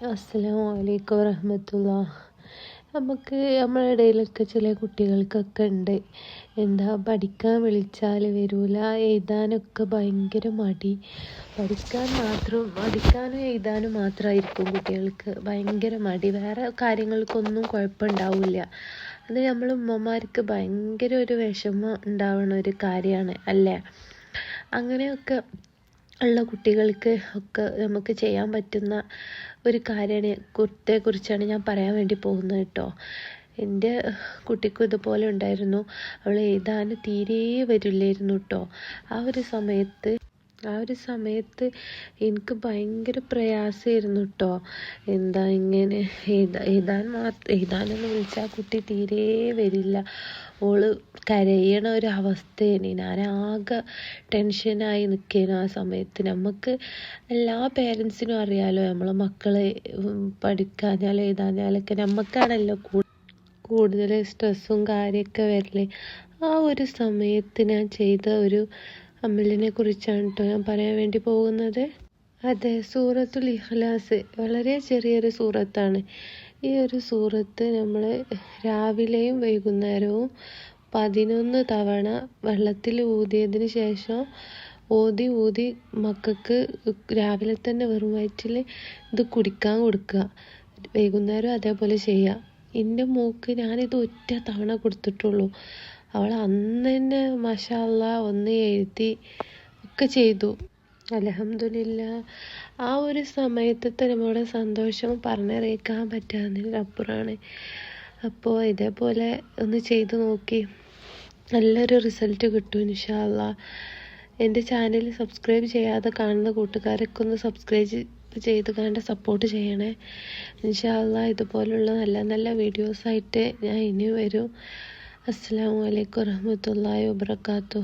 അസ്സലാമു അലൈക്കും വറഹമത്തുള്ള നമുക്ക് നമ്മുടെ ഇടയിലൊക്കെ ചില കുട്ടികൾക്കൊക്കെ ഉണ്ട്. എന്താ പഠിക്കാൻ വിളിച്ചാൽ വരൂല എഴുതാനൊക്കെ ഭയങ്കര മടി. പഠിക്കാൻ മാത്രം പഠിക്കാനും എഴുതാനും മാത്രമായിരിക്കും കുട്ടികൾക്ക് ഭയങ്കര മടി. വേറെ കാര്യങ്ങൾക്കൊന്നും കുഴപ്പമുണ്ടാവില്ല. അത് നമ്മൾ ഉമ്മമാർക്ക് ഭയങ്കര ഒരു വിഷമം ഉണ്ടാവുന്ന ഒരു കാര്യമാണ് അല്ലേ? അങ്ങനെയൊക്കെ ഉള്ള കുട്ടികൾക്ക് ഒക്കെ നമുക്ക് ചെയ്യാൻ പറ്റുന്ന ഒരു കാര്യമാണ് കുറിച്ചാണ് ഞാൻ പറയാൻ വേണ്ടി പോകുന്നത് കേട്ടോ. എന്റെ കുട്ടിക്കും ഇതുപോലെ ഉണ്ടായിരുന്നു. അവൾ എഴുതാൻ തീരെ വരില്ലായിരുന്നു കേട്ടോ. ആ ഒരു സമയത്ത് ആ ഒരു സമയത്ത് എനിക്ക് ഭയങ്കര പ്രയാസമായിരുന്നു കേട്ടോ. എന്താ ഇങ്ങനെ എഴുതാ എഴുതാൻ മാത്രം എഴുതാനെന്ന് വിളിച്ചാൽ കുട്ടി തീരെ വരില്ല. ഓൾ കരയണ ഞാൻ ആകെ ടെൻഷനായി നിൽക്കുകയാണ് ആ സമയത്ത്. നമുക്ക് എല്ലാ പേരൻസിനും അറിയാലോ നമ്മളെ മക്കളെ പഠിക്കാഞ്ഞാൽ എഴുതാഞ്ഞാലൊക്കെ നമുക്കാണല്ലോ കൂടുതൽ സ്ട്രെസ്സും കാര്യമൊക്കെ വരൽ. ആ ഒരു സമയത്ത് ഞാൻ ചെയ്ത ഒരു അമലിനെ കുറിച്ചാണ് കേട്ടോ ഞാൻ പറയാൻ വേണ്ടി പോകുന്നത്. അതെ സൂറത്തുൽ ഇഖ്ലാസ്. വളരെ ചെറിയൊരു സൂറത്താണ്. ഈ ഒരു സൂറത്ത് നമ്മൾ രാവിലെയും വൈകുന്നേരവും പതിനൊന്ന് തവണ വെള്ളത്തിൽ ഊതിയതിന് ശേഷം ഊതി ഊതി മക്കൾക്ക് രാവിലെ തന്നെ വെറും വയറ്റിൽ ഇത് കുടിക്കാൻ കൊടുക്കുക വൈകുന്നേരം അതേപോലെ ചെയ്യുക എന്റെ മൂക്ക് ഞാനിത് ഒറ്റ തവണ കൊടുത്തിട്ടുള്ളൂ. അവൾ അന്ന് തന്നെ മഷാല്ല ഒന്ന് എഴുതി ഒക്കെ ചെയ്തു. അലഹമില്ല ആ ഒരു സമയത്തത്തെ നമ്മുടെ സന്തോഷം പറഞ്ഞറിയിക്കാൻ പറ്റാതിനപ്പുറമാണ് അപ്പോൾ ഇതേപോലെ ഒന്ന് ചെയ്തു നോക്കി. നല്ലൊരു റിസൾട്ട് കിട്ടും ഇൻഷാല്ല എന്റെ ചാനൽ സബ്സ്ക്രൈബ് ചെയ്യാതെ കാണുന്ന കൂട്ടുകാരൊക്കെ ഒന്ന് സബ്സ്ക്രൈബ് ചെയ്ത് കണ്ട് സപ്പോർട്ട് ചെയ്യണേ. ഇൻഷാല്ല ഇതുപോലുള്ള നല്ല നല്ല വീഡിയോസായിട്ട് ഞാൻ ഇനി വരും. അസ്സാം വലൈക്കും വറഹമത്തല്ലാ വാബർക്കാത്തു